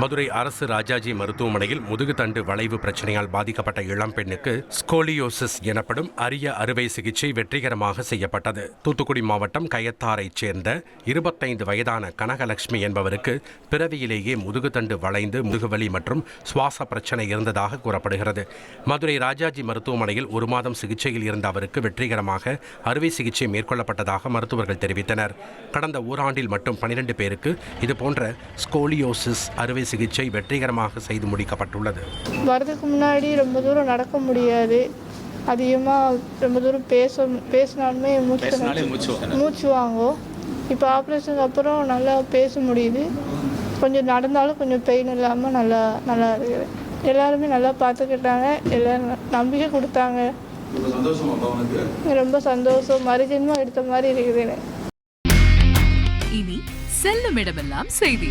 மதுரை அரசு ராஜாஜி மருத்துவமனையில் முதுகுத்தண்டு வளைவு பிரச்சனையால் பாதிக்கப்பட்ட இளம்பெண்ணுக்கு ஸ்கோலியோசிஸ் எனப்படும் அரிய அறுவை சிகிச்சை வெற்றிகரமாக செய்யப்பட்டது. தூத்துக்குடி மாவட்டம் கயத்தாரைச் சேர்ந்த இருபத்தைந்து வயதான கனகலட்சுமி என்பவருக்கு பிறவியிலேயே முதுகுத்தண்டு வளைந்து முதுகுவலி மற்றும் சுவாச பிரச்சனை இருந்ததாக கூறப்படுகிறது. மதுரை ராஜாஜி மருத்துவமனையில் ஒரு மாதம் சிகிச்சையில் இருந்த அவருக்கு வெற்றிகரமாக அறுவை சிகிச்சை மேற்கொள்ளப்பட்டதாக மருத்துவர்கள் தெரிவித்தனர். கடந்த ஓராண்டில் மட்டும் பனிரெண்டு பேருக்கு இதுபோன்ற ஸ்கோலியோசிஸ் அறுவை சிகிச்சை வெற்றிகரமாக செய்து முடிக்கப்பட்டுள்ளது. வரதுக்கு முன்னாடி ரொம்ப தூரம் நடக்க முடியாது. அதிகமாக ரொம்ப தூரம் பேச பேசினாலுமே மூச்சு மூச்சு வாங்க மூச்சு வாங்கும். இப்போ ஆப்ரேஷனுக்கு அப்புறம் நல்லா பேச முடியுது. கொஞ்சம் நடந்தாலும் கொஞ்சம் பெயின் இல்லாமல் நல்லா நல்லா இருக்குது. எல்லாருமே நல்லா பார்த்துக்கிட்டாங்க எல்லாரும் நம்பிக்கை கொடுத்தாங்க. ரொம்ப சந்தோஷம் மறுஜென்மம் எடுத்த மாதிரி இருக்குது இனி செல்லும் இடமெல்லாம் செய்தி.